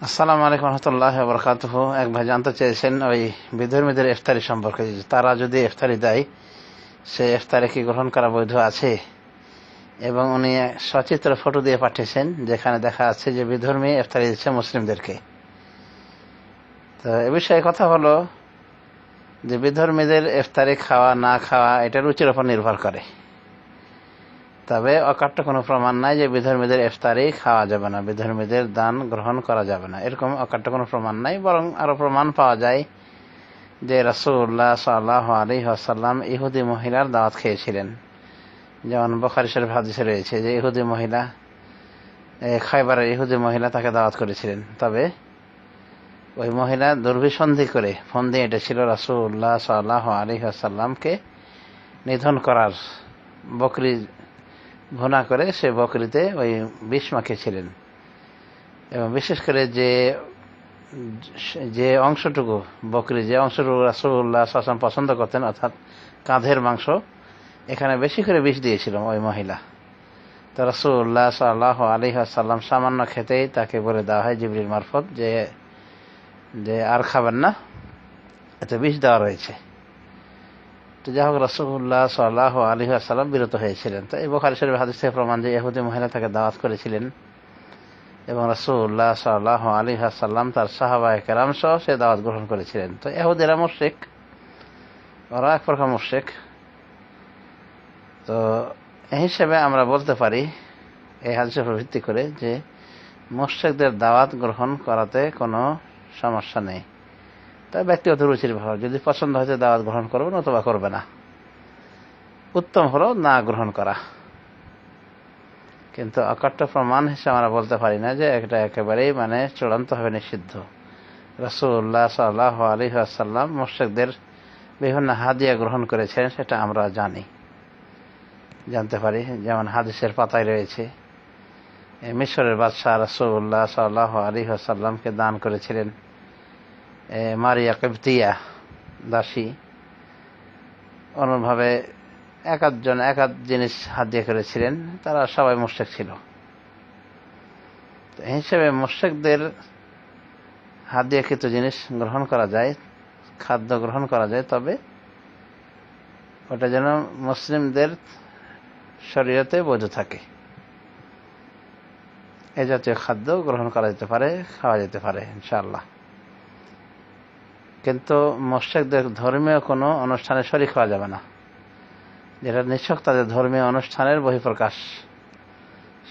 আসসালামু আলাইকুম রহমতুল্লাহ বরকাত এক ভাই জানতে চেয়েছেন ওই বিধর্মীদের ইফতারি সম্পর্কে তারা যদি ইফতারি দেয়, সে ইফতারে কি গ্রহণ করা বৈধ আছে? এবং উনি সচিত্র ফটো দিয়ে পাঠিয়েছেন, যেখানে দেখা যাচ্ছে যে বিধর্মী ইফতারি দিচ্ছে মুসলিমদেরকে। তো এ বিষয়ে কথা হলো যে বিধর্মীদের ইফতারি খাওয়া, না খাওয়া এটা রুচির উপর নির্ভর করে। তবে অকাট্য কোনো প্রমাণ নাই যে বিধর্মীদের ইফতারি খাওয়া যাবে না, বিধর্মীদের দান গ্রহণ করা যাবে না। এরকম অকাট্য কোনো প্রমাণ নাই, বরং আরও প্রমাণ পাওয়া যায় যে রাসুল্লাহ সাল্লাহ আলী আসাল্লাম ইহুদি মহিলার দাওয়াত খেয়েছিলেন। যেমন বখারি শরীফ হাদিসে রয়েছে যে ইহুদি মহিলা খাইবারের ইহুদি মহিলা তাকে দাওয়াত করেছিলেন। তবে ওই মহিলা দুর্বিসন্ধি করে ফোন দিয়ে এটেছিল রাসুল্লাহ সাল্লাহ আলী আসাল্লামকে নিধন করার বকরি ভুনা করে সে বকরিতে ওই বিষ মাখিয়েছিলেন এবং বিশেষ করে যে যে অংশটুকু, বকরি যে অংশটুকু রাসুল্লাহ সাসম পছন্দ করতেন, অর্থাৎ কাঁধের মাংস, এখানে বেশি করে বিষ দিয়েছিল ওই মহিলা। তো রাসুল্লাহ সাল্লাহ আলী সাল্লাম সামান্য খেতেই তাকে বলে দেওয়া হয় জিবরির মারফত যে যে আর খাবেন না, এতে বিষ দেওয়া রয়েছে। তো যাই হোক রসুল্লাহ সাল্লাহ আলী সাল্লাম বিরত হয়েছিলেন। তো এই বোখারি শরীফ হাদিস থেকে প্রমাণ যে এহুদি মহিলা তাকে দাওয়াত করেছিলেন এবং রসুল্লাহ সাল্লাহ আলী সাল্লাম তার সাহাবা কেরাম সহ সে দাওয়াত গ্রহণ করেছিলেন। তো এহুদেরা মুর্শেক ওরা এক প্রকার মুর্শেক তো এই হিসেবে আমরা বলতে পারি, এই হাদিসের ভিত্তি করে যে মুর্শেকদের দাওয়াত গ্রহণ করাতে কোনো সমস্যা নেই। তার ব্যক্তিগত রুচির ব্যাপার যদি পছন্দ হয়তো দাওয়াত গ্রহণ করবেন অথবা করবে না। উত্তম হলো না গ্রহণ করা। কিন্তু অকাট্য প্রমাণ হিসেবে আমরা বলতে পারি না যে এটা একেবারেই মানে চূড়ান্তভাবে নিষিদ্ধ। রসুল্লাহ সাল্লাহ আলী আসাল্লাম মোর্শেকদের বিভিন্ন হাদিয়া গ্রহণ করেছেন, সেটা আমরা জানি। জানতে পারি, যেমন হাদিসের পাতায় রয়েছে। মিশরের বাদশাহ রসুল্লাহ সাল্লাহ আলী আসাল্লামকে দান করেছিলেন। মারিয়া কেবতিয়া দাসী অন্যভাবে এক আধজন এক আধ জিনিস হাত দিয়ে করেছিলেন। তারা সবাই মোশেক ছিল। তো হিসেবে দিয়ে কিছু জিনিস গ্রহণ করা যায়, খাদ্য গ্রহণ করা যায়, তবে ওটা যেন মুসলিমদের শরীরতে বৈধ থাকে। এ জাতীয় খাদ্য গ্রহণ করা যেতে পারে, খাওয়া যেতে পারে, ইনশাআল্লাহ। কিন্তু মোশেকদের ধর্মীয় কোনো অনুষ্ঠানে শরিক হওয়া যাবে না। যেটা নিশ্চক তাদের ধর্মীয় অনুষ্ঠানের বহিঃপ্রকাশ।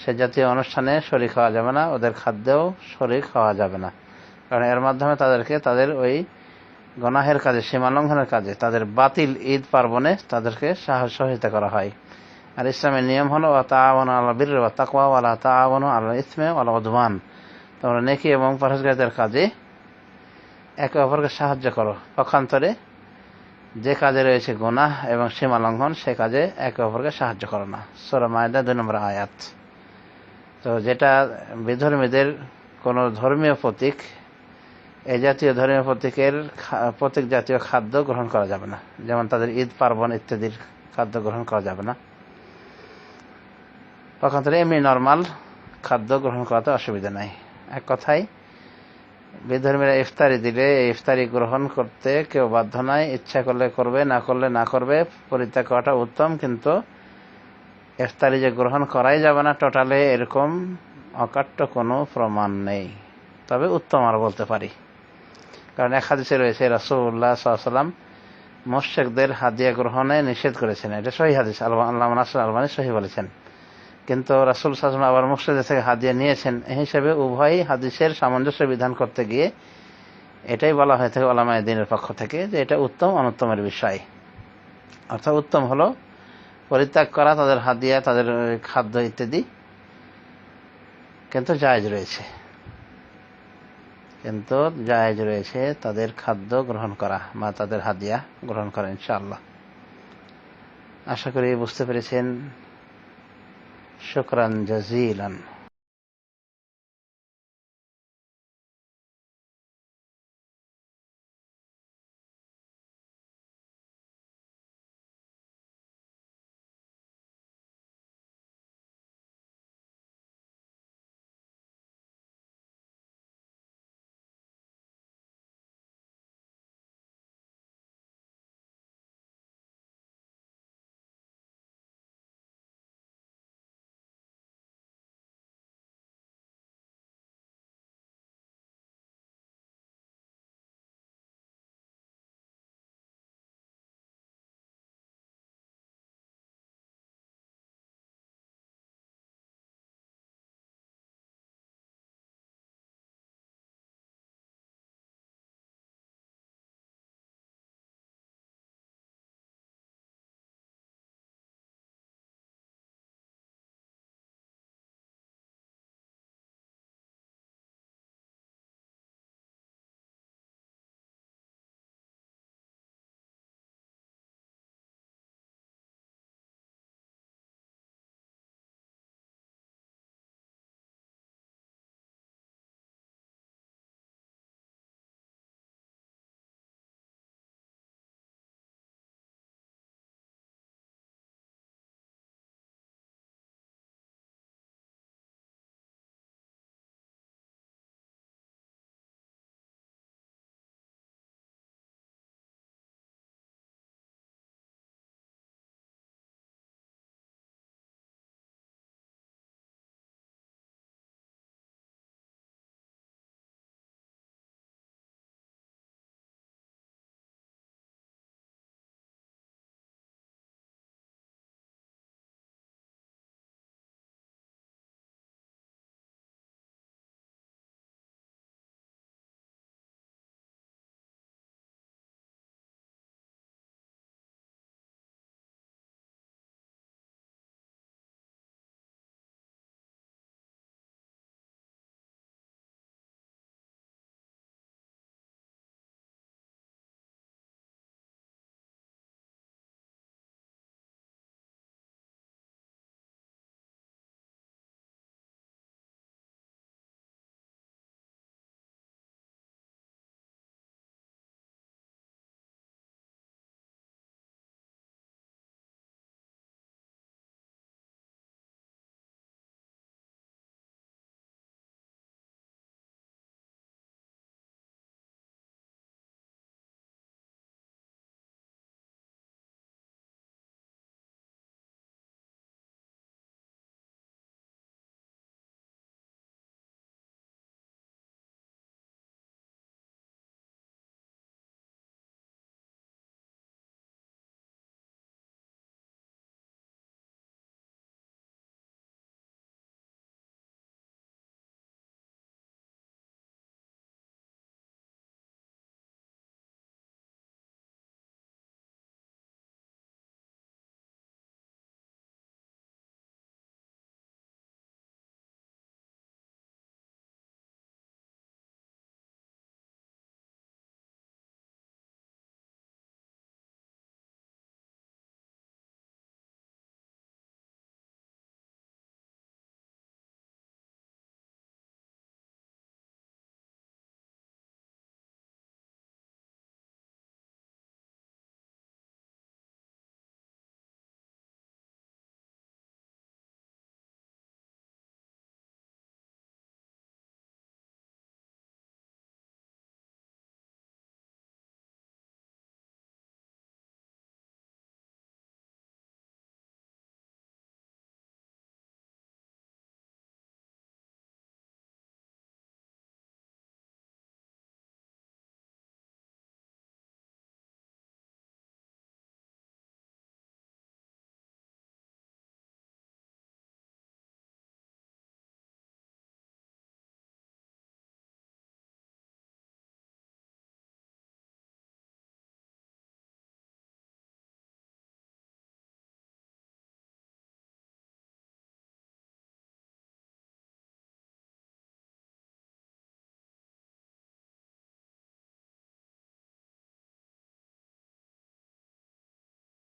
সে জাতীয় অনুষ্ঠানে শরিক হওয়া যাবে না, ওদের খাদ্যেও শরিক হওয়া যাবে না। কারণ এর মাধ্যমে তাদেরকে তাদের ওই গনাহের কাজে সীমা লঙ্ঘনের কাজে, তাদের বাতিল ঈদ পার্বণে তাদেরকে সাহস সহযোগিতা করা হয়। আর ইসলামের নিয়ম হলো তাওয়ান আল্লাহ বীর তাকওয়া আল্লাহ ইসমে উদ্মান তোমরা নেকি এবং কাজে একে অপরকে সাহায্য করো। পক্ষান্তরে যে কাজে রয়েছে গুনাহ এবং সীমা লঙ্ঘন, সে কাজে একে অপরকে সাহায্য করো না। সোরা মায়দা, দুই নম্বর আয়াত। তো যেটা বিধর্মীদের কোনো ধর্মীয় প্রতীক, এই জাতীয় ধর্মীয় প্রতীকের প্রতীক জাতীয় খাদ্য গ্রহণ করা যাবে না। যেমন তাদের ঈদ, পার্বণ ইত্যাদির খাদ্য গ্রহণ করা যাবে না। পক্ষান্তরে এমনি নর্মাল খাদ্য গ্রহণ করাতে অসুবিধা নাই। এক কথায়, বিধর্মীরা ইফতারি দিলে ইফতারি গ্রহণ করতে কেউ বাধ্য নাই। ইচ্ছা করলে করবে, না করলে না করবে, পরিত্যাগ করাটা উত্তম, কিন্তু ইফতারি যে গ্রহণ করাই যাবে না টোটালে এরকম অকাট্য কোনো প্রমাণ নেই। তবে উত্তম আর বলতে পারি। কারণ এক হাদিসে রয়েছে রাসুল্লাহ সাল্লাম মোশেকদের হাদিয়া গ্রহণে নিষেধ করেছেন। এটা সহি হাদিস আল্লাহ আল্লাহ আলমানি সহি বলেছেন। কিন্তু রাসুল সাসম আবার মুর্শিদের থেকে হাদিয়া নিয়েছেন। এই হিসেবে উভয়ই হাদিসের সামঞ্জস্য বিধান করতে গিয়ে এটাই বলা হয়ে থাকে ওলামায় দিনের পক্ষ থেকে যে এটা উত্তম অনুত্তমের বিষয়। অর্থাৎ উত্তম হলো পরিত্যাগ করা, তাদের হাদিয়া, তাদের খাদ্য ইত্যাদি কিন্তু জায়েজ রয়েছে। কিন্তু জায়েজ রয়েছে তাদের খাদ্য গ্রহণ করা বা তাদের হাদিয়া গ্রহণ করা ইনশাআল্লাহ। আশা করি বুঝতে পেরেছেন। شكرا جزيلا.